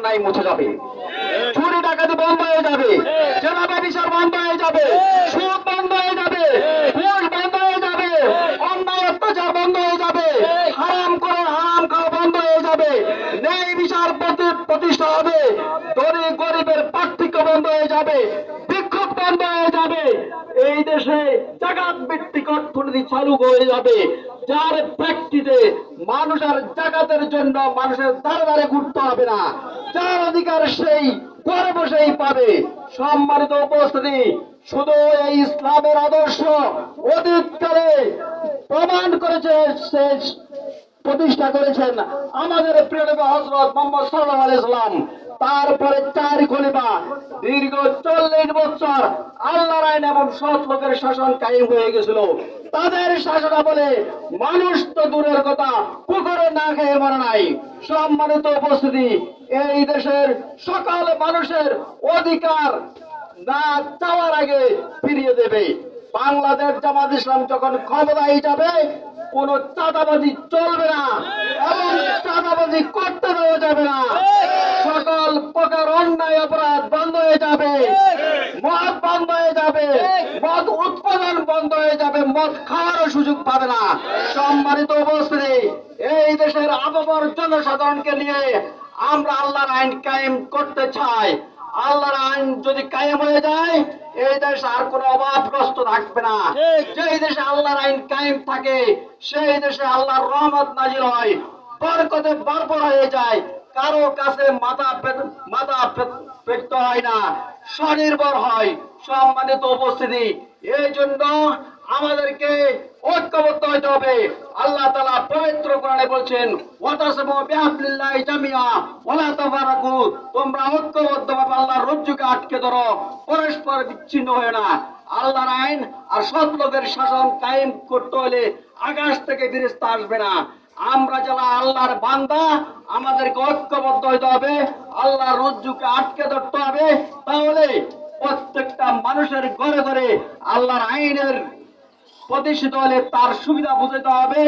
অন্যায় মুছে যাবে। চুরি ডাকাতি বন্ধ হয়ে যাবে। জেলা ব্যবসার বন্ধ হয়ে যাবে। সুদ বন্ধ হয়ে যাবে। ঘুষ বন্ধ হয়ে যাবে। অন্যায় অত্যাচার বন্ধ হয়ে যাবে। হারাম করে হারাম খাওয়া বন্ধ হয়ে যাবে। ন্যায় বিচার প্রতিষ্ঠা হবে। ধনী গরিবের পার্থক্য বন্ধ হয়ে যাবে। বিক্ষোভ বন্ধ হয়ে যাবে। এই দেশে জাগাত ভিত্তিক অর্থনীতি চালু হয়ে যাবে। যার প্রেক্ষিতে মানুষের জাগাতের জন্য মানুষের দ্বারে দ্বারে ঘুরতে হবে না। যার অধিকার সেই ঘরে বসেই পাবে। সম্মানিত উপস্থিতি, শুধু এই ইসলামের আদর্শ অতীতকালে প্রমাণ করেছে শেষ প্রতিষ্ঠা করেছেন আমাদের প্রিয় নবী হযরত মুহাম্মদ সাল্লাল্লাহু সাল্লাম তারপরে চার খলিফা দীর্ঘ চল্লিশ বছর আল্লাহর আইন এবং সৎ লোকের শাসন কায়েম হয়ে গেছিল। তাদের শাসন বলে মানুষ তো দূরের কথা পুকুরে না খেয়ে মরে নাই। সম্মানিত উপস্থিতি, এই দেশের সকল মানুষের অধিকার না চাওয়ার আগে ফিরিয়ে দেবে। বাংলাদেশ জামাত ইসলাম যখন ক্ষমতায় যাবে, কোন চাঁদাবাজি চলবে না, এবং চাঁদাবাজি করতে দেওয়া যাবে না। অন্যায় অপরাধ বন্ধ হয়ে যাবে। মদ বন্ধ হয়ে যাবে। মদ উৎপাদন বন্ধ হয়ে যাবে। মদ খাওয়ারও সুযোগ পাবে না। সম্মানিত উপস্থিতি এই দেশের আবহাওয়ার জনসাধারণকে নিয়ে আমরা আল্লাহর আইন কায়েম করতে চাই। আল্লাহর আইন যদি কায়েম হয়ে যায় এই দেশ আর কোনো অভাবগ্রস্ত থাকবে না। যেই দেশে আল্লাহর আইন কায়েম থাকে সেই দেশে আল্লাহর রহমত নাজির হয়। বরকতে বরবর হয়ে যায়। কারও কাছে মাথা মাথা পে- পেতে হয় না। স্বনির্ভর হয়, সম্মানিত উপস্থিতি। এই জন্য আমাদেরকে ঐক্যবদ্ধ হতে হবে। আল্লাহ তালা পবিত্র কোরআনে বলছেন তোমরা ঐক্যবদ্ধভাবে আল্লাহর রজ্জুকে আটকে ধরো, পরস্পর বিচ্ছিন্ন হয় না। আল্লাহর আইন আর সৎ লোকের শাসন কায়েম করতে হলে আকাশ থেকে ফিরিস্তা আসবে না। আমরা যারা আল্লাহর বান্দা আমাদেরকে ঐক্যবদ্ধ হতে হবে আল্লাহ রজ্জুকে আটকে ধরতে হবে। তাহলে প্রত্যেকটা মানুষের ঘরে ঘরে আল্লাহর আইনের প্রতিষ্ঠিত হলে তার সুবিধা বুঝাইতে হবে।